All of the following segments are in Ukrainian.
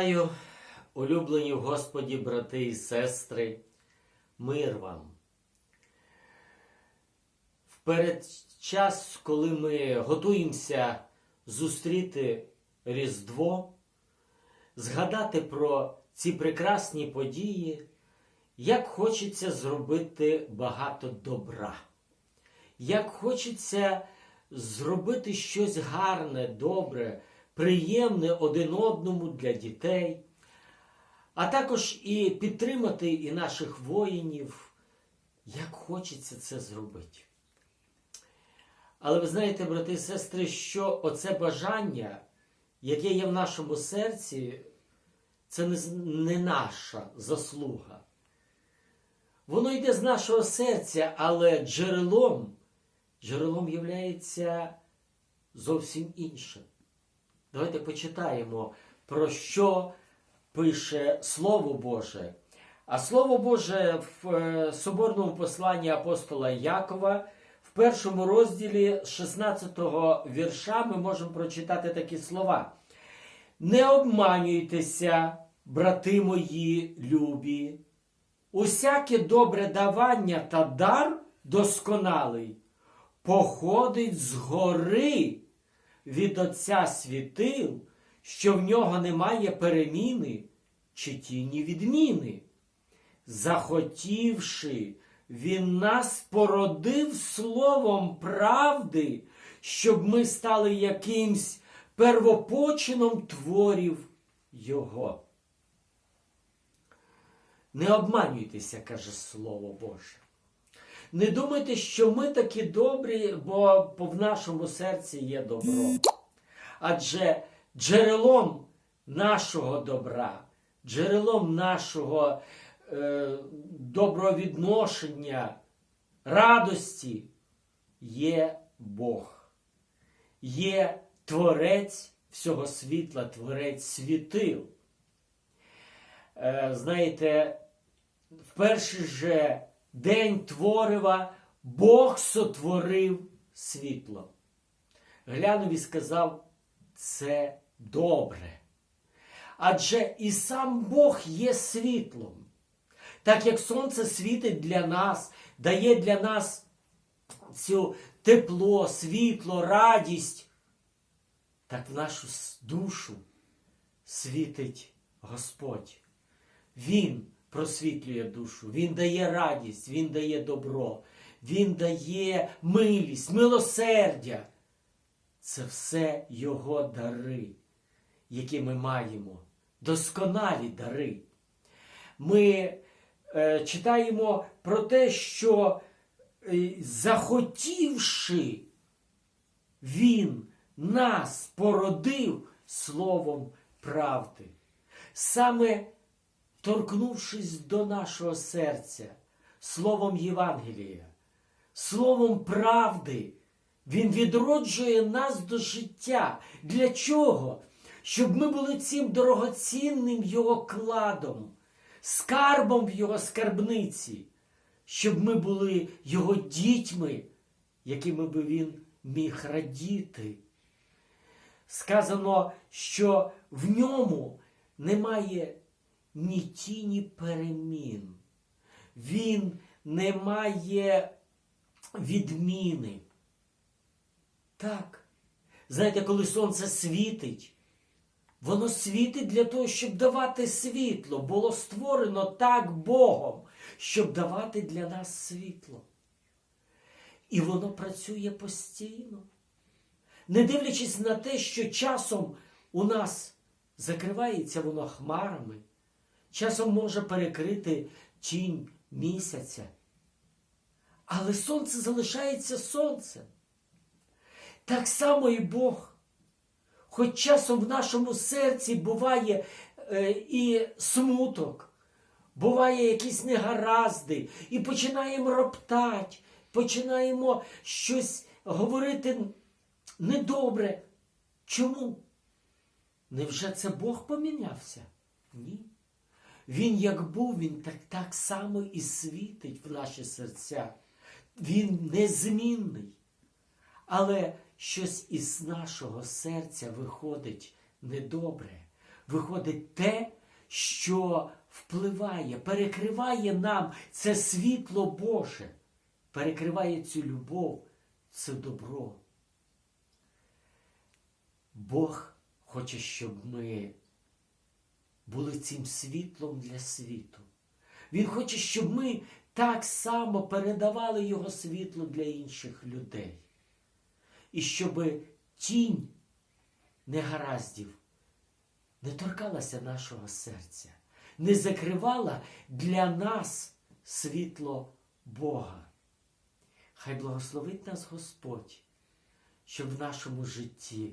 Вітаю, улюблені в Господі брати і сестри, мир вам. В передчас, коли ми готуємося зустріти Різдво, згадати про ці прекрасні події, як хочеться зробити багато добра, як хочеться зробити щось гарне, добре, приємне один одному для дітей, а також і підтримати і наших воїнів, як хочеться це зробити. Але ви знаєте, брати і сестри, що оце бажання, яке є в нашому серці, це не, наша заслуга. Воно йде з нашого серця, але джерелом, джерелом являється зовсім інше. Давайте почитаємо, про що пише Слово Боже. А Слово Боже в е, соборному посланні апостола Якова в першому розділі з 16 вірша ми можемо прочитати такі слова. Не обманюйтеся, брати мої любі, усяке добре давання та дар досконалий походить з гори від Отця світил, що в нього немає переміни чи тіні відміни. Захотівши, він нас породив словом правди, щоб ми стали якимсь первопочином творів Його. Не обманюйтеся, каже Слово Боже. Не думайте, що ми такі добрі, бо в нашому серці є добро. Адже джерелом нашого добра, джерелом нашого е, добровідношення, радості є Бог, є Творець всього світла, Творець світил. Е, знаєте, в перший же день творива Бог сотворив світло. Глянув і сказав, це добре. Адже і сам Бог є світлом. Так як сонце світить для нас, дає для нас цю тепло, світло, радість, так в нашу душу світить Господь. Він просвітлює душу, Він дає радість, Він дає добро, Він дає милість, милосердя. Це все Його дари, які ми маємо, досконалі дари. Ми е, читаємо про те, що е, захотівши, Він нас породив словом правди. Саме торкнувшись до нашого серця, словом Євангелія, словом правди, Він відроджує нас до життя. Для чого? Щоб ми були цим дорогоцінним Його кладом, скарбом в Його скарбниці, щоб ми були Його дітьми, якими би Він міг радіти. Сказано, що в ньому немає ні тіні перемін. Він не має відміни. Так. Знаєте, коли сонце світить, воно світить для того, щоб давати світло. Було створено так Богом, щоб давати для нас світло. І воно працює постійно. Не дивлячись на те, що часом у нас закривається воно хмарами, часом може перекрити тінь місяця. Але сонце залишається сонцем. Так само і Бог. Хоч часом в нашому серці буває е, і смуток, буває якісь негаразди, і починаємо роптати, починаємо щось говорити недобре. Чому? Невже це Бог помінявся? Ні. Він як був, він так, так само і світить в наші серця. Він незмінний. Але щось із нашого серця виходить недобре, виходить те, що впливає, перекриває нам це світло Боже, перекриває цю любов, це добро. Бог хоче, щоб ми були цим світлом для світу. Він хоче, щоб ми так само передавали Його світло для інших людей. І щоб тінь негараздів не торкалася нашого серця, не закривала для нас світло Бога. Хай благословить нас Господь, щоб в нашому житті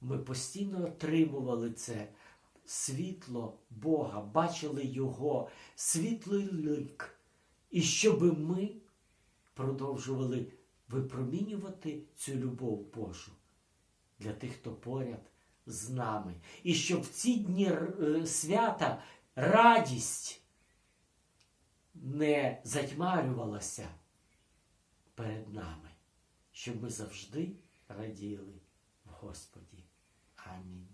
ми постійно отримували це світло Бога, бачили Його світлий лик, і щоб ми продовжували випромінювати цю любов Божу для тих, хто поряд з нами. І щоб в ці дні е, свята радість не затьмарювалася перед нами, щоб ми завжди раділи в Господі. Амінь.